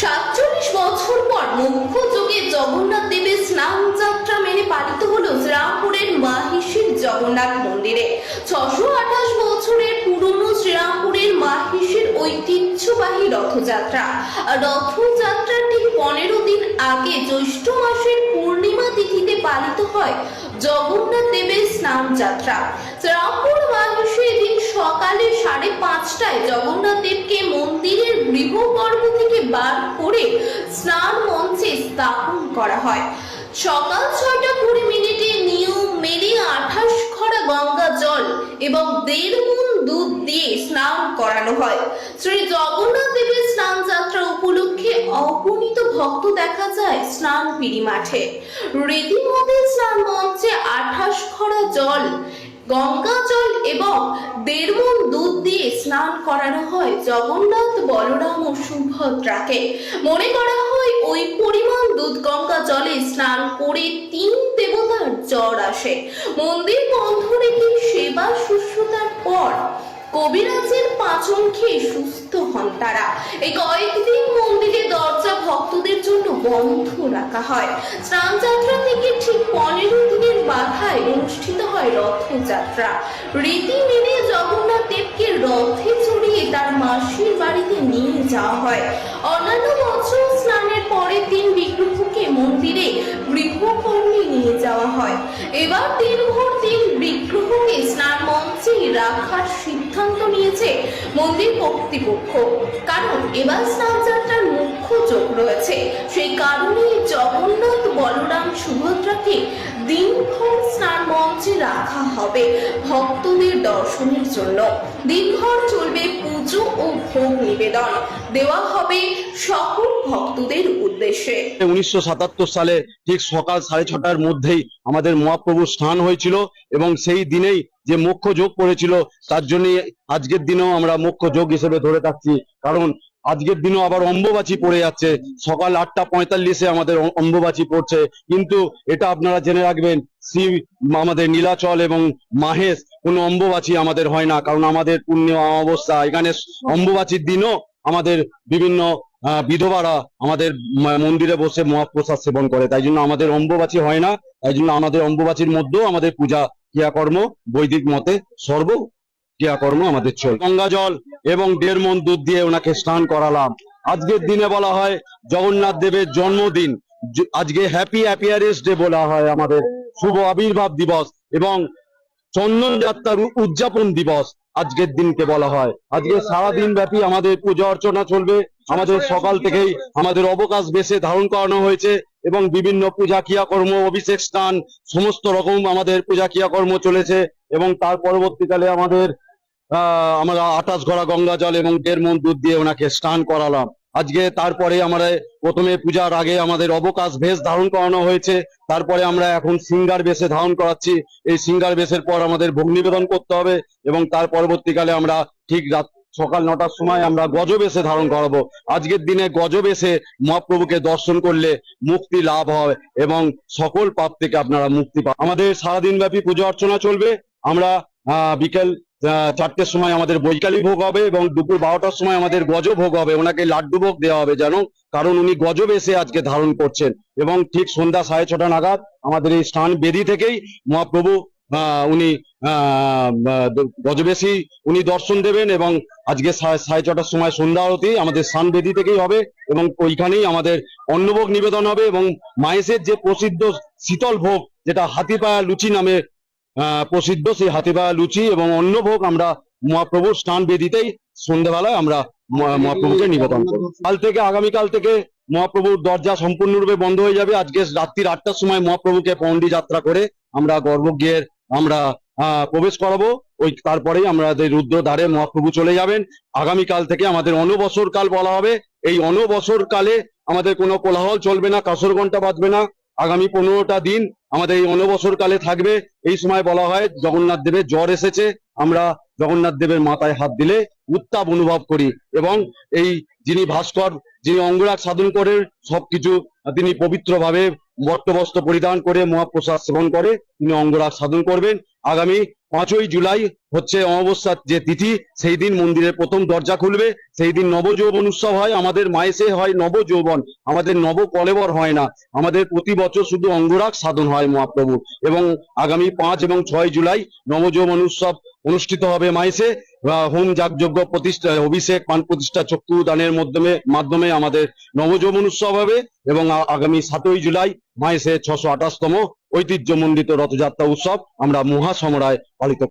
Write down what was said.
সাতচল্লিশ বছর পর মুখ্য যোগে জগন্নাথ দেবের স্নান যাত্রা মেনে পালিত হলো শ্রীরামপুরের মাহিষির জগন্নাথ মন্দিরে। ছশো আঠাশ বছরের পুরনো শ্রীরামপুরের মাহিষির ঐতিহ্যবাহী রথযাত্রা। রথযাত্রার ঠিক পনেরো দিন আগে জ্যৈষ্ঠ মাসের পূর্ণিমা তিথিতে পালিত হয় জগন্নাথ দেবের স্নান যাত্রা। শ্রীরামপুর মাহিষে এদিন সকালে সাড়ে পাঁচটায় জগন্নাথ দেবকে থেকে বার করে স্নান মঞ্চে স্থাপন করা হয়। সকাল ছয়টা কুড়ি মিনিটে নিয়ম মেনে আঠাশ খরা গঙ্গা জল এবং দেড় মুন দুধ দিয়ে স্নান করানো হয়। শ্রী জগন্নাথ দেবের স্নান যাত্রা উপলক্ষে অগণিত ভক্ত দেখা যায় স্নান পিড়ি মাঠে। রীতিমতো স্নান মঞ্চে আঠাশ খরা জল গঙ্গা জল এবং দেড়মন দুধ দিয়ে স্নান করানো হয় জগন্নাথ বলরাম ও সুভদ্রাকে। মনে করা হয় ওই পরিমাণ দুধ গঙ্গা জলে স্নান করে তিন দেবতার জ্বর আসে। মন্দির বন্ধ রেখে কবিরাজের পাচন খেয়ে সুস্থ হন তারা। এই কয়েকদিন মন্দিরে দরজা ভক্তদের জন্য বন্ধ রাখা হয়। স্নান যাত্রা থেকে ঠিক পনেরো দিনের মাথায় অনুষ্ঠিত হয় রথযাত্রা। রীতি মেনে জগন্নাথ দেবকে রথে চড়িয়ে তার মাসির বাড়িতে নিয়ে যাওয়া হয়। অন্যান্য বছর স্নানের পরের দিন বিগ্রহকে মন্দিরে গৃহকর্মী নিয়ে যাওয়া হয়। এবার দিনভর দিন বিগ্রহকে স্নান মঞ্চে রাখার সিদ্ধান্ত নিয়েছে মন্দির কর্তৃপক্ষ। কারণ এবার স্নান যাত্রার মুখ্য যোগ রয়েছে। সেই কারণে জগন্নাথ, বলরাম, সুভদ্রাকে দিনভর মঞ্চে রাখা হবে ভক্তদের দর্শনের জন্য। দিনভর চলবে পুজো ও ভোগ নিবেদন। দেওয়া হবে সকল ভক্তদের উদ্দেশ্যে। উনিশশো সাতাত্তর সালে ঠিক সকাল সাড়ে ছটার মধ্যেই আমাদের মহাপ্রভু স্নান হয়েছিল এবং সেই দিনেই যে মুখ্য যোগ পড়েছিল, তার জন্য আজকের দিনেও আমরা মুখ্য যোগ হিসেবে ধরে থাকছি। কারণ আজকের দিনেও আবার অম্বুবাচী পড়ে যাচ্ছে। সকাল আটটা পঁয়তাল্লিশে আমাদের অম্বুবাচী পড়ছে। কিন্তু এটা আপনারা জেনে রাখবেন, শ্রী আমাদের নীলাচল এবং মাহেশ, কোনো অম্বুবাচী আমাদের হয় না। কারণ আমাদের পুণ্য অমাবস্যা, এখানে অম্বুবাচীর দিনও আমাদের বিভিন্ন বিধবারা আমাদের মন্দিরে বসে মহাপ্রসাদ সেবন করে। তাই জন্য আমাদের অম্বুবাচী হয় না। তাই জন্য আমাদের অম্বুবাচীর মধ্যেও আমাদের পূজা, ক্রিয়াকর্ম বৈদিক মতে সর্ব ক্রিয়াকর্ম আমাদের চল গঙ্গা জল এবং দেড় মন দুধ দিয়ে ওনাকে স্নান করালাম। আজকের দিনে বলা হয় জগন্নাথ দেবের জন্মদিন। আজকে হ্যাপি অ্যাপিয়ারেন্স ডে বলা হয় আমাদের। শুভ আবির্ভাব দিবস এবং চন্দন যাত্রার উদযাপন দিবস আজকের দিনকে বলা হয়। আজকে সারা দিন ব্যাপী আমাদের পূজা অর্চনা চলবে। আমাদের সকাল থেকেই আমাদের অবকাশ বেশে ধারণ করানো হয়েছে এবং বিভিন্ন পূজা ক্রিয়াকর্ম, অভিষেক স্নান, সমস্ত রকম আমাদের পূজা ক্রিয়াকর্ম চলেছে এবং তার পরবর্তীকালে আমাদের আমরা আটাশ ঘোড়া গঙ্গা জল এবং দেড় মন দুধ দিয়ে ওনাকে স্নান করালাম। আজকে তারপরে আমরা প্রথমে পূজার আগে আমাদের অবকাশ বেশ ধারণ করানো হয়েছে। তারপরে আমরা এখন সিঙ্গার বেশে ধারণ করাচ্ছি। এই সিঙ্গার বেশের পর আমাদের ভোগ নিবেদন করতে হবে এবং তার পরবর্তীকালে আমরা ঠিক রাত সকাল নটার সময় আমরা গজবেশে ধারণ করাবো। আজকের দিনে গজবেশে মহাপ্রভুকে দর্শন করলে মুক্তি লাভ হয় এবং সকল পাপ থেকে আপনারা মুক্তি পান। আমাদের সারাদিন ব্যাপী পুজো অর্চনা চলবে। আমরা বিকেল চারটের সময় আমাদের বৈকালী ভোগ হবে এবং দুপুর বারোটার সময় আমাদের গজ ভোগ হবে। ওনাকে লাড্ডু ভোগ দেওয়া হবে যেন, কারণ উনি গজব এসে আজকে ধারণ করছেন। এবং ঠিক সন্ধ্যা সাড়ে ছটা নাগাদ আমাদের এই স্থান বেদি থেকেই মহাপ্রভু উনি গজবেশী উনি দর্শন দেবেন এবং আজকে সাড়ে ছটার সময় সন্ধ্যা আরতি আমাদের স্থান বেদি থেকেই হবে এবং ওইখানেই আমাদের অন্নভোগ নিবেদন হবে এবং মায়েসের যে প্রসিদ্ধ শীতল ভোগ, যেটা হাতিপায়া লুচি নামে প্রসিদ্ধ সেই হাতিপায়া লুচি এবং অন্নভোগ আমরা মহাপ্রভুর স্নান বেদিতেই সন্ধ্যেবেলায় আমরা মহা- মহাপ্রভুকে নিবেদন করব। কাল থেকে, আগামীকাল থেকে মহাপ্রভুর দরজা সম্পূর্ণরূপে বন্ধ হয়ে যাবে। আজকে রাত্রির আটটার সময় মহাপ্রভুকে পণ্ডি যাত্রা করে আমরা গর্ভগৃহের আমরা প্রবেশ করাবো। ওই তারপরেই আমাদের রুদ্র দ্বারে মহাপ্রভু চলে যাবেন। আগামীকাল থেকে আমাদের অনবসর কাল বলা হবে। এই অনবসর কালে আমাদের কোনো কোলাহল চলবে না কাসর ঘণ্টা বাজবে না। আগামী পনেরোটা দিন আমাদের এই অনবসর কালে থাকবে। এই সময় বলা হয়, জগন্নাথ দেবের জ্বর এসেছে। আমরা জগন্নাথ দেবের মাথায় হাত দিলে উত্তাপ অনুভব করি এবং এই যিনি ভাস্কর, যিনি অঙ্গরাগ সাধন করে, সবকিছু তিনি পবিত্রভাবে বস্ত্র বস্ত্র পরিধান করে, মহাপ্রসাদ সেবন করে, তিনি অঙ্গরাগ সাধন করবেন। আগামী পাঁচই জুলাই হচ্ছে অমাবস্যার যে তিথি, সেই দিন মন্দিরের প্রথম দরজা খুলবে। সেই দিন নবযৌবন উৎসব হয়। আমাদের মায়েসে হয় নবযৌবন। আমাদের নব কলেবর হয় না। আমাদের প্রতি বছর শুধু অঙ্গরাগ সাধন হয় মহাপ্রভু এবং আগামী পাঁচ এবং ছয় জুলাই নবযৌবন উৎসব অনুষ্ঠিত হবে মাইসে হোম যাগযজ্ঞ প্রতিষ্ঠা, অভিষেক, পান প্রতিষ্ঠা, চক্ষু দানের মাধ্যমে মাধ্যমে আমাদের নবযৌবন উৎসব হবে এবং আগামী সাতই জুলাই মাইসে ছশো আঠাশতম ঐতিহ্যমণ্ডিত রথযাত্রা উৎসব আমরা মহাসমরায় পালিত